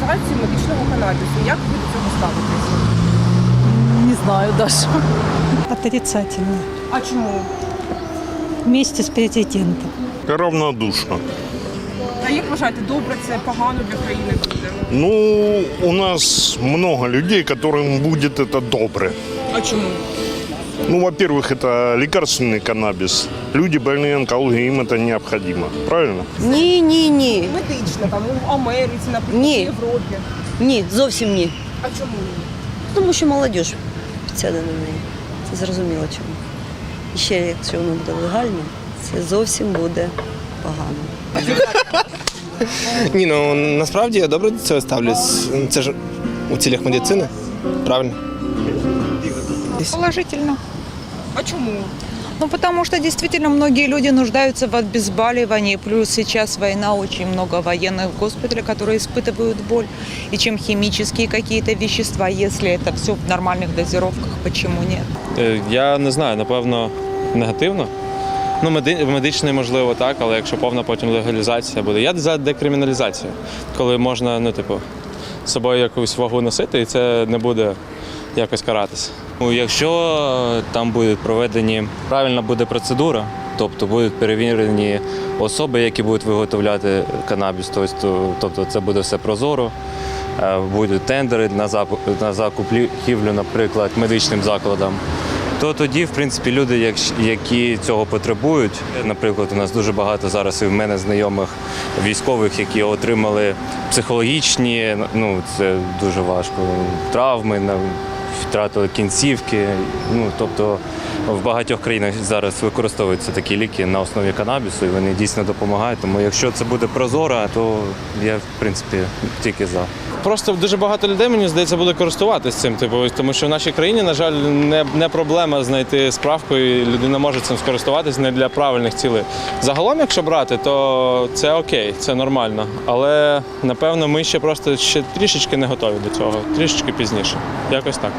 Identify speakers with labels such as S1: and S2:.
S1: легалізацію медичного канабісу. Як ви до цього ставитеся? Не знаю даже.
S2: Отрицательно.
S1: А чому?
S2: Вместе с президентом.
S3: Це равнодушно.
S1: А як вважаєте, добре це погано для країни?
S3: Ну, у нас много людей, которым будет это добре.
S1: А чому?
S3: Ну, во-первых, это лекарственный канабис. Люди больные онкологией, им это необходимо. Правильно?
S4: Не, не, не.
S1: Ми Медична там в Америці, наприклад,
S4: Ні.
S1: в Європі.
S4: Ні, зовсім ні.
S1: А чому ні?
S4: Тому що молодь підсяде на неї. Це зрозуміло чому. І ще, якщо воно буде легально, це зовсім буде погано.
S5: Ні, ну насправді я добре до цього ставлюсь. Це ж у цілях медицини, правильно?
S6: Положительно.
S1: А чому?
S6: Ну, потому что действительно многие люди нуждаются в обезболивании, плюс сейчас война, очень много военных в госпитале, которые испытывают боль. И чем химические какие-то вещества, если это все в нормальных дозировках, почему нет?
S7: Е, Я не знаю, напевно, негативно. Ну, меди- медичний, можливо, так, але якщо повна потім легалізація буде. Я за декриміналізацію, коли можна, ну, типу, з собою якусь вагу носити, і це не буде якось каратися.
S8: Ну, Якщо там будуть проведені правильна буде процедура, тобто будуть перевірені особи, які будуть виготовляти канабіс, тобто, тобто це буде все прозоро, е, будуть тендери на закуп- на закупівлю, наприклад, медичним закладам. То тоді, в принципі, люди, які цього потребують, наприклад, у нас дуже багато зараз і в мене знайомих військових, які отримали психологічні, ну це дуже важко, травми, втратили кінцівки. Ну тобто в багатьох країнах зараз використовуються такі ліки на основі канабісу, і вони дійсно допомагають. Тому якщо це буде прозоро, то я в принципі тільки за.
S7: Просто дуже багато людей, мені здається, буде користуватися цим. Типу, тому що в нашій країні, на жаль, не, не проблема знайти справку, і людина може цим скористуватися не для правильних цілей. Загалом, якщо брати, то це окей, це нормально. Але напевно ми ще просто ще трішечки не готові до цього, трішечки пізніше. Якось так.